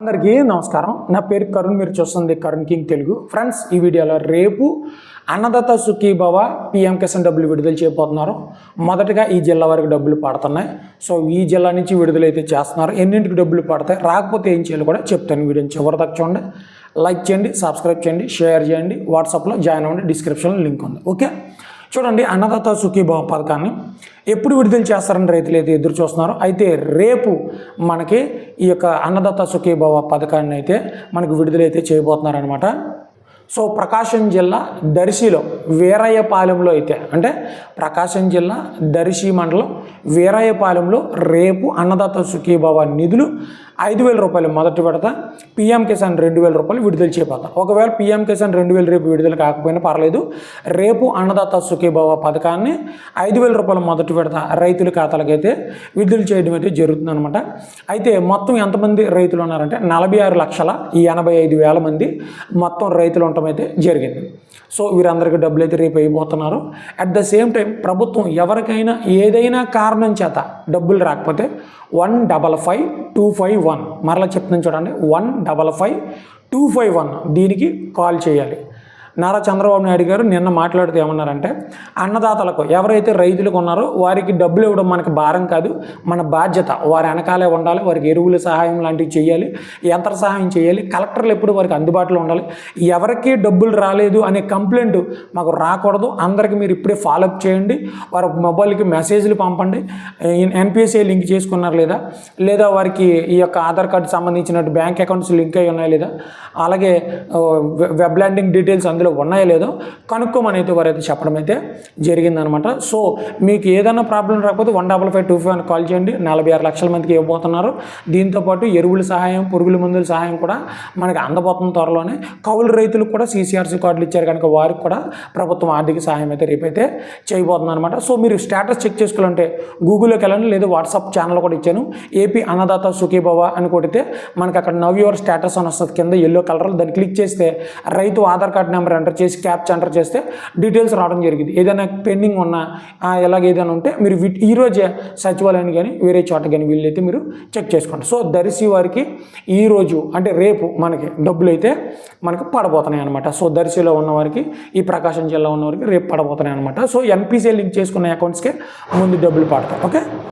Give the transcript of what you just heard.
అందరికీ నమస్కారం. నా పేరు కరుణ్ మీరు చూస్తుంది కరుణ్ కింగ్ తెలుగు. ఫ్రెండ్స్ ఈ వీడియోలో రేపు అన్నదాత సుఖీభవ పిఎం కిసాన్ డబ్బులు విడుదల చేయబోతున్నారు. మొదటగా ఈ జిల్లా వరకు డబ్బులు పడుతున్నాయి. సో ఈ జిల్లా నుంచి విడుదలైతే చేస్తున్నారు. ఎన్నింటికి డబ్బులు పడతాయి? రాకపోతే ఏం చేయాలో కూడా చెప్తాను వీడియోని చివరి దాకా చూడండి. లైక్ చేయండి సబ్స్క్రైబ్ చేయండి షేర్ చేయండి. వాట్సాప్లో జాయిన్ అవ్వండి డిస్క్రిప్షన్లో లింక్ ఉంది. ఓకే? చూడండి అన్నదాత సుఖీభావ పథకాన్ని ఎప్పుడు విడుదల చేస్తారని రైతులు అయితే ఎదురు చూస్తున్నారు. అయితే రేపు మనకి ఈ యొక్క అన్నదాత సుఖీభావ పథకాన్ని అయితే మనకు విడుదలైతే చేయబోతున్నారనమాట సో ప్రకాశం జిల్లా దర్శిలో వీరయ్యపాలెంలో అయితే అంటే ప్రకాశం జిల్లా దర్శి మండలం వీరయ్యపాలెంలో రేపు అన్నదాత సుఖీభావ నిధులు ఐదు వేల రూపాయలు మొదటి విడత పిఎం కిసాన్ రెండు వేల రూపాయలు విడుదల చేయబోతాం. ఒకవేళ పిఎం కిసాన్ రెండు వేలు రేపు విడుదల కాకపోయినా పర్లేదు రేపు అన్నదాత సుఖీభావ పథకాన్ని ఐదు వేల రూపాయలు మొదటి విడత రైతుల ఖాతాలకైతే విడుదల చేయడం అయితే జరుగుతుందన్నమాట. అయితే మొత్తం ఎంతమంది రైతులు ఉన్నారంటే నలభై ఆరు లక్షల ఎనభై ఐదు వేల మంది మొత్తం రైతులు ఉండటం అయితే జరిగింది. సో వీరందరికీ డబ్బులు అయితే రేపు అయిపోతున్నారు అట్ ద సేమ్ టైం ప్రభుత్వం ఎవరికైనా ఏదైనా కారణం చేత డబ్బులు రాకపోతే one double five two five one. మరలా చెప్తున్నాను చూడండి. One double five two five one. దీనికి కాల్ చేయాలి. నారా చంద్రబాబు నాయుడు గారు నిన్న మాట్లాడుతూ ఏమన్నారంటే అన్నదాతలకు ఎవరైతే రైతులకు ఉన్నారో వారికి డబ్బులు ఇవ్వడం మనకు భారం కాదు మన బాధ్యత వారి వెనకాలే ఉండాలి వారికి ఎరువుల సహాయం లాంటివి చేయాలి యంత్ర సహాయం చేయాలి కలెక్టర్లు ఎప్పుడు వారికి అందుబాటులో ఉండాలి ఎవరికి డబ్బులు రాలేదు అనే కంప్లైంట్ మాకు రాకూడదు అందరికీ మీరు ఇప్పుడే ఫాలోఅప్ చేయండి వారి మొబైల్కి మెసేజ్లు పంపండి ఎన్పిఎస్ఏ లింక్ చేసుకున్నారు లేదా లేదా వారికి ఈ యొక్క ఆధార్ కార్డు సంబంధించినట్టు బ్యాంక్ అకౌంట్స్ లింక్ అయి ఉన్నాయా లేదా అలాగే వెబ్ ల్యాండింగ్ డీటెయిల్స్ అందులో ఉన్నాయో లేదో కనుక్కోమని అయితే వారైతే చెప్పడం అయితే జరిగిందనమాట. సో మీకు ఏదైనా ప్రాబ్లం రాకపోతే one double five two five call చేయండి. నలభై ఆరు లక్షల మందికి ఇవ్వబోతున్నారు. దీంతోపాటు ఎరువుల సహాయం పురుగుల మందుల సహాయం కూడా మనకి అందబోతున్న త్వరలోనే. కౌలు రైతులకు కూడా సీసీఆర్సీ కార్డులు ఇచ్చారు కనుక వారికి కూడా ప్రభుత్వం ఆర్థిక సహాయం అయితే రేపైతే చేయబోతుంది అనమాట సో మీరు స్టేటస్ చెక్ చేసుకోవాలంటే గూగుల్లోకి వెళ్ళండి. లేదా వాట్సాప్ ఛానల్ కూడా ఇచ్చాను. ఏపీ అన్నదాత సుఖీభవ అని కొడితే మనకి అక్కడ నవ్ యువర్ స్టేటస్ అని వస్తుంది. కింద ఎల్లో కలర్ దాన్ని క్లిక్ చేస్తే రైతు ఆధార్ కార్డ్ నెంబర్ ఎంటర్ చేసి క్యాప్చ్ ఎంటర్ చేస్తే డీటెయిల్స్ రావడం జరిగింది. ఏదైనా పెండింగ్ ఉన్నా ఎలాగ ఏదైనా ఉంటే మీరు ఈరోజే ఈ రోజే సచివాలయాన్ని కానీ వేరే చోట కానీ వీళ్ళైతే మీరు చెక్ చేసుకోండి. సో దర్శి వారికి ఈ రోజు అంటే రేపు మనకి డబ్బులు అయితే మనకు పడబోతున్నాయి అనమాట సో దర్శిలో ఉన్నవారికి ఈ ప్రకాశం జిల్లా ఉన్నవారికి రేపు పడబోతున్నాయి అనమాట సో ఎన్పిసిఐ లింక్ చేసుకున్న అకౌంట్స్కే ముందు డబ్బులు పడతాయి ఓకే